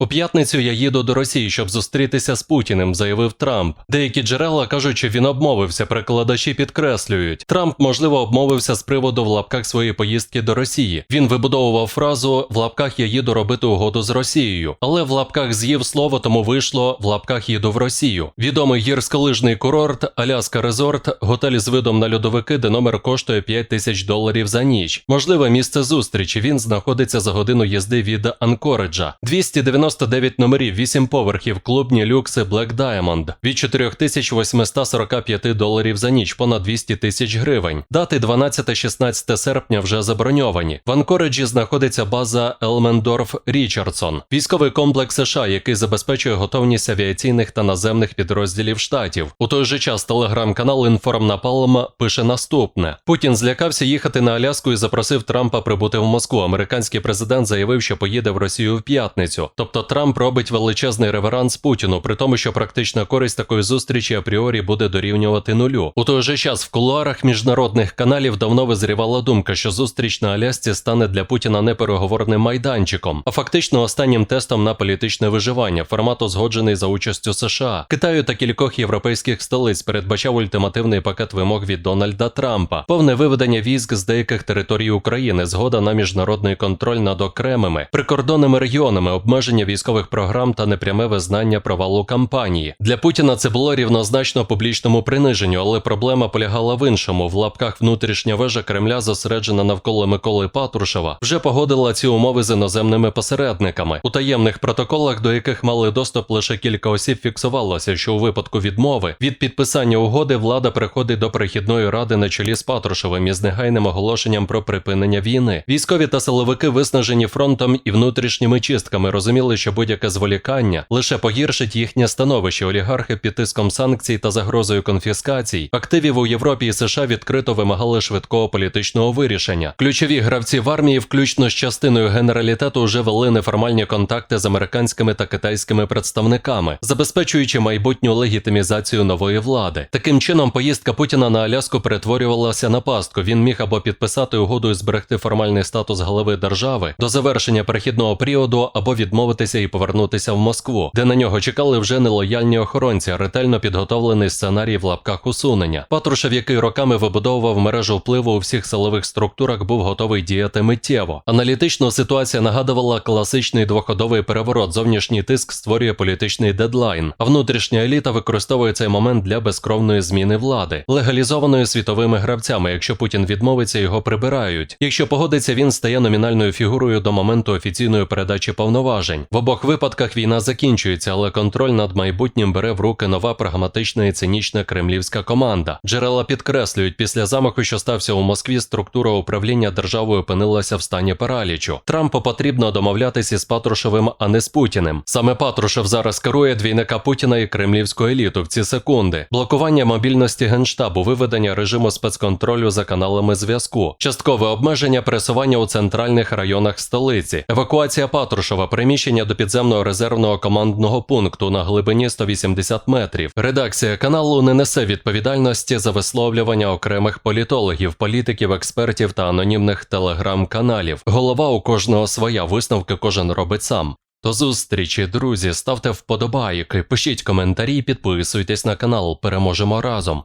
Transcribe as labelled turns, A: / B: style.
A: У п'ятницю я їду до Росії, щоб зустрітися з Путіним, заявив Трамп. Деякі джерела кажуть, що він обмовився. Перекладачі підкреслюють, Трамп, можливо, обмовився з приводу в лапках своєї поїздки до Росії. Він вибудовував фразу в лапках я їду робити угоду з Росією, але в лапках з'їв слово, тому вийшло в лапках їду в Росію. Відомий гірськолижний курорт, Аляска Резорт, готель з видом на льодовики, де номер коштує 5 тисяч доларів за ніч. Можливе місце зустрічі. Він знаходиться за годину їзди від Анкореджа. 290 99 номерів, 8 поверхів, клубні люкси Black Diamond від 4845 доларів за ніч, понад 200 тисяч гривень. Дати 12-16 серпня вже заброньовані. В Анкореджі знаходиться база Елмендорф Річардсон, військовий комплекс США, який забезпечує готовність авіаційних та наземних підрозділів штатів. У той же час телеграм-канал Інформнапалма пише наступне: Путін злякався їхати на Аляску і запросив Трампа прибути в Москву. Американський президент заявив, що поїде в Росію в п'ятницю. Тобто Трамп робить величезний реверанс Путіну, при тому, що практична користь такої зустрічі апріорі буде дорівнювати нулю. У той же час в кулуарах міжнародних каналів давно визрівала думка, що зустріч на Алясці стане для Путіна не переговорним майданчиком, а фактично останнім тестом на політичне виживання. Формат узгоджений за участю США, Китаю та кількох європейських столиць передбачав ультимативний пакет вимог від Дональда Трампа, повне виведення військ з деяких територій України, згода на міжнародний контроль над окремими прикордонними регіонами, обмеження військових програм та непряме визнання провалу кампанії. Для Путіна це було рівнозначно публічному приниженню, але проблема полягала в іншому. В лапках внутрішня вежа Кремля, зосереджена навколо Миколи Патрушева, вже погодила ці умови з іноземними посередниками. У таємних протоколах, до яких мали доступ лише кілька осіб, фіксувалося, що у випадку відмови від підписання угоди влада приходить до перехідної ради на чолі з Патрушевим із негайним оголошенням про припинення війни. Військові та силовики, виснажені фронтом і внутрішніми чистками, розуміли, що будь-яке зволікання лише погіршить їхнє становище. Олігархи під тиском санкцій та загрозою конфіскацій активів у Європі і США відкрито вимагали швидкого політичного вирішення. Ключові гравці в армії, включно з частиною генералітету, вже вели неформальні контакти з американськими та китайськими представниками, забезпечуючи майбутню легітимізацію нової влади. Таким чином, поїздка Путіна на Аляску перетворювалася на пастку. Він міг або підписати угоду і зберегти формальний статус голови держави до завершення перехідного періоду, або відмовитися і повернутися в Москву, де на нього чекали вже нелояльні охоронці, ретельно підготовлений сценарій в лапках усунення. Патрушев, який роками вибудовував мережу впливу у всіх силових структурах, був готовий діяти миттєво. Аналітично ситуація нагадувала класичний двоходовий переворот. Зовнішній тиск створює політичний дедлайн, а внутрішня еліта використовує цей момент для безкровної зміни влади, легалізованої світовими гравцями. Якщо Путін відмовиться, його прибирають. Якщо погодиться, він стає номінальною фігурою до моменту офіційної передачі повноважень. В обох випадках війна закінчується, але контроль над майбутнім бере в руки нова прагматична і цинічна кремлівська команда. Джерела підкреслюють, після замаху, що стався у Москві, структура управління державою опинилася в стані паралічу. Трампу потрібно домовлятися з Патрушевим, а не з Путіним. Саме Патрушев зараз керує двійника Путіна і кремлівську еліту в ці секунди. Блокування мобільності генштабу, виведення режиму спецконтролю за каналами зв'язку, часткове обмеження пересування у центральних районах столиці, евакуація Патрушева, приміщення до підземного резервного командного пункту на глибині 180 метрів. Редакція каналу не несе відповідальності за висловлювання окремих політологів, політиків, експертів та анонімних телеграм-каналів. Голова у кожного своя висновки кожен робить сам. До зустрічі, друзі, ставте вподобайки, пишіть коментарі, підписуйтесь на канал. Переможемо разом.